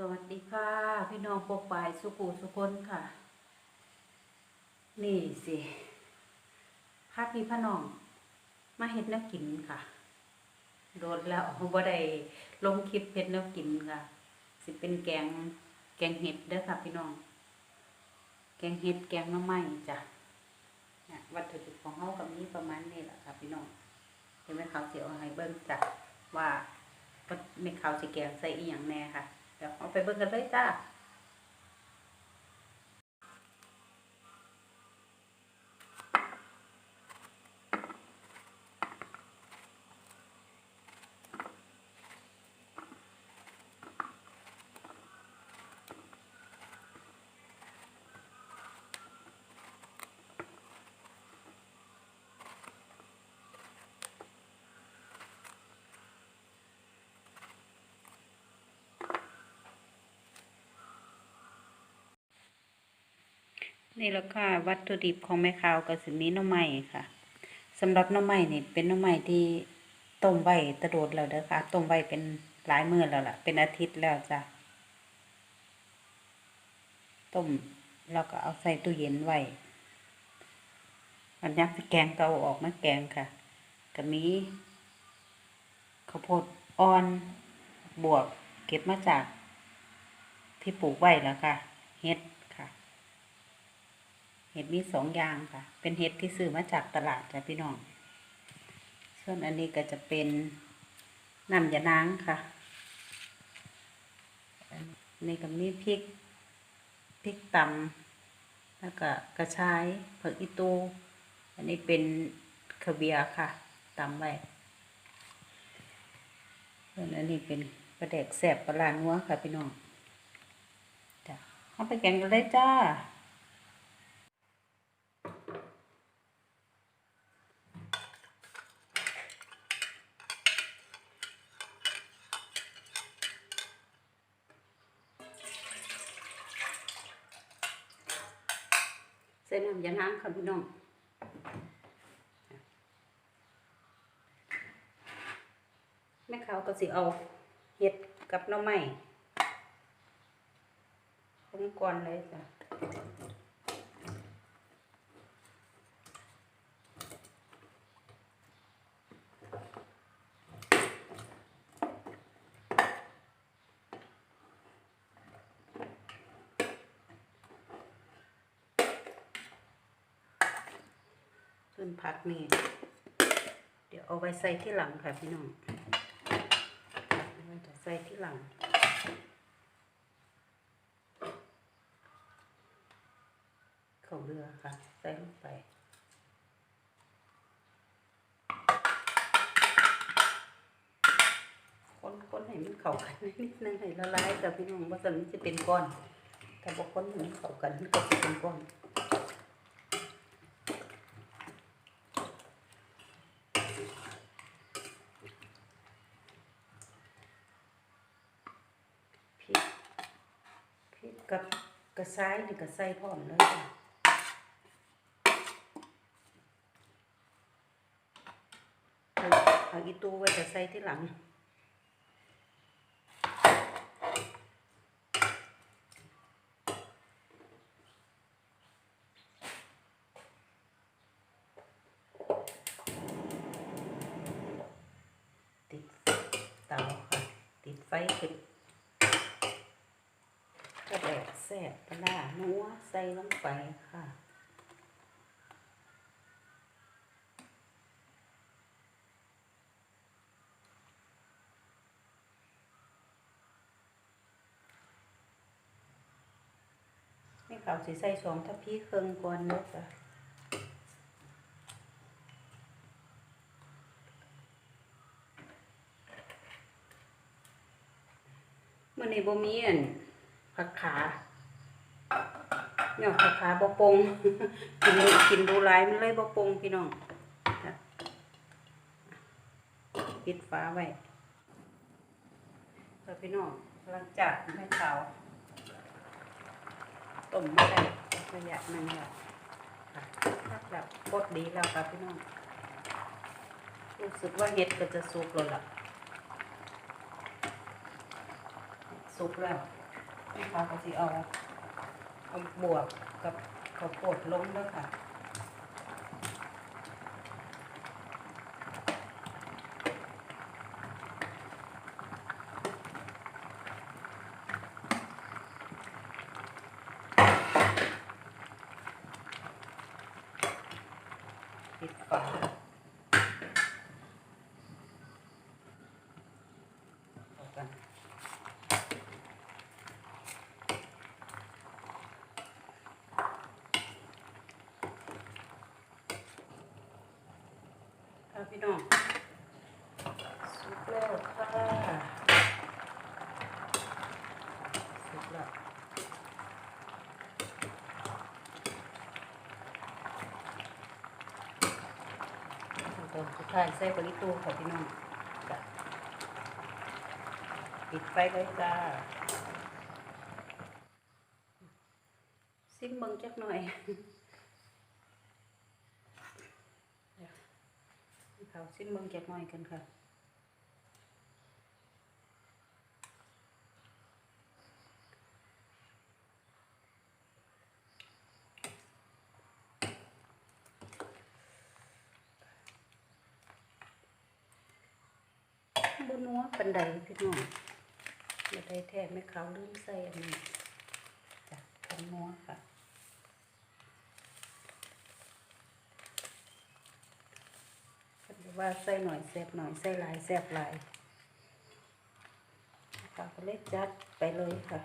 สวัสดีค่ะ พี่น้องปกปายสุกูสุคนค่ะ นี่สิพาพี่พน้อง มาเฮ็ดน้กินค่ะ โดนแล้วบ่ได้ลงคลิปเฮ็ดน้กินค่ะ สิเป็นแกงแกงเห็ดเด้อค่ะ พี่น้อง แกงเห็ดแกงน้ำไม้จ้ะวัตถุดิบของเฮากับนี้ประมาณนี้แหละค่ะ พี่น้องเห็นไหมเขาสิเอาให้เบิ่งจ้ะว่าว่าแม่เขาสิแกงใส่อีหยังแน่ค่ะ เดี๋ยวเอาไปเบิ่งกันเลยจ้า นี่แหละค่ะวัตถุดิบของแม่ขาวก็สิมีหน่อไม้ค่ะสำหรับหน่อไม้นี่เป็นหน่อไม้ที่ต้มไว้ตะโดดแล้วเด้อค่ะต้มไว้เป็นหลายมื้อแล้วล่ะ เป็นอาทิตย์แล้วจ้ะต้มแล้วก็เอาใส่ตู้เย็นไว้อันยักสิแกงก็เอาออกมาแกงค่ะก็มีข้าวโพดอ่อนบวกเก็บมาจากที่ปลูกไว้แล้วค่ะเฮ็ด ห็ดมีสองอย่างค่ะ เป็นเห็ดที่ซื้อมาจากตลาดจ้ะพี่น้อง ส่วนอันนี้ก็จะเป็นน้ำยานางค่ะอันนี้ก็มีพริกพริกตำแล้วก็กระชายผักอีตู อันนี้เป็นขาเบียร์ค่ะตำไว้ส่วนอันนี้เป็นปลาแดกแสบปลาลานัวค่ะพี่น้องจ้ะเอาไปแกงกันเลยจ้า ใส่น้ำยาน้ำค่ะพี่น้องแม่เขาวก็สิเอาเห็ดกับน้ำไม้ลงก่อนเลยจ้ะ นผักนี่ เดี๋ยวเอาไว้ใส่ที่หลังค่ะพี่น้องจะใส่ที่หลังข้าวเรือค่ะ ใส่ลงไปคนคนให้มันเข้ากันนิดนึงให้ละลายกับพี่น้องว่าสันมันจะเป็นก้อนแต่บางคนให้มันเข้ากันมันก็จะเป็นก้อน พริกพริ กับกระซ้ายนี่ก็ใส่พร้อมเลยจ้ะเอาเอาอีตูไว้จะใส่ที่หลังติดเตาค่ะติดไฟขึ้น แสบปลาร้านัวใส่ลงไปค่ะ นี่เขาสิใส่สองทัพพีเครื่องก่อนเนาะจ้ะมื่อนี้บ่มีอันผักขา เนี่ยผักขาบ่ปงกินดูกินดูหลายมันเลยบ่ปงพี่น้องปิดฝาไว้ค่ะพี่น้องหลังจากแม่ขาวต้มมาได้ระยะหนึงแล้วค่ะทักแบบบดดีแล้วค่ะพี่น้องรู้สึกว่าเห็ดก็จะสุกแล้วล่ะสุกแล้วนี่ค่ะก็สิเอา เอาบวกกับข้าวโพดล้มแล้วค่ะ ปิดฝาเอากันค่ะ พี่น้องสุกแล้วค่ะสุกแล้วขั้นตอนสุดท้ายใส่บริตูค่ะพี่น้องปิดไฟเลยจ้าซิมเบิงจักหน่อยเดี๋ยวให้ เขาซิมเบิ้งจักหน่อยกันค่ะบนัวปันไดพี่น้องบันไดแท้ไม่ขาวลืมใส่อันนี้จ้ะพันนัวค่ะเพิ่นบอก ว่าใส่หน่อยแซ่บหน่อยใส่หลายแซ่บหลายค่ะก็เลยจัดไปเลยค่ะ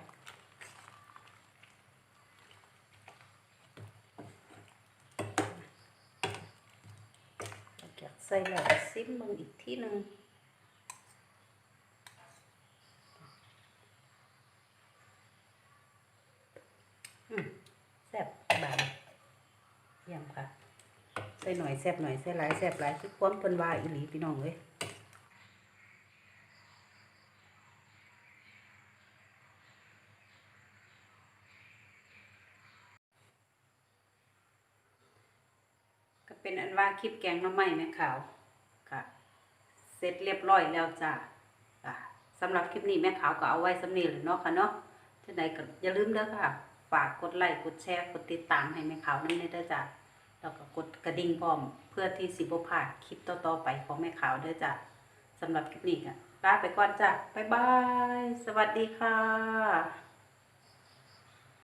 อยากใส่หลายซิมมึงอีกที่หนึ่ง อืมแซ่บบานเยี่ยมค่ะ ใส่หน่อยแซ่บหน่อยใส่หลายแซ่บหลายคือความเพิ่นว่าอีหลีพี่น้องเอ้ยก็เป็นอันว่าคลิปแกงน้ำไม้แม่ขาวค่ะเสร็จเรียบร้อยแล้วจ้ะอะสำหรับคลิปนี้แม่ขาวก็เอาไว้สำเนีแหละเนาะค่ะเนาะที่ไหนก็อย่าลืมเด้อค่ะ ฝากกดไลค์กดแชร์กดติดตามให้แม่ขาวนั่นเด้อจ้ะ แล้วก็กดกระดิ่งพร้อม เพื่อที่สิบพลาดคลิปต่อๆไปของแม่ขาวเด้อจ้ะสำหรับคลิปนี้ก็ลาไปก่อนจ้ะบ๊ายบาย สวัสดีค่ะ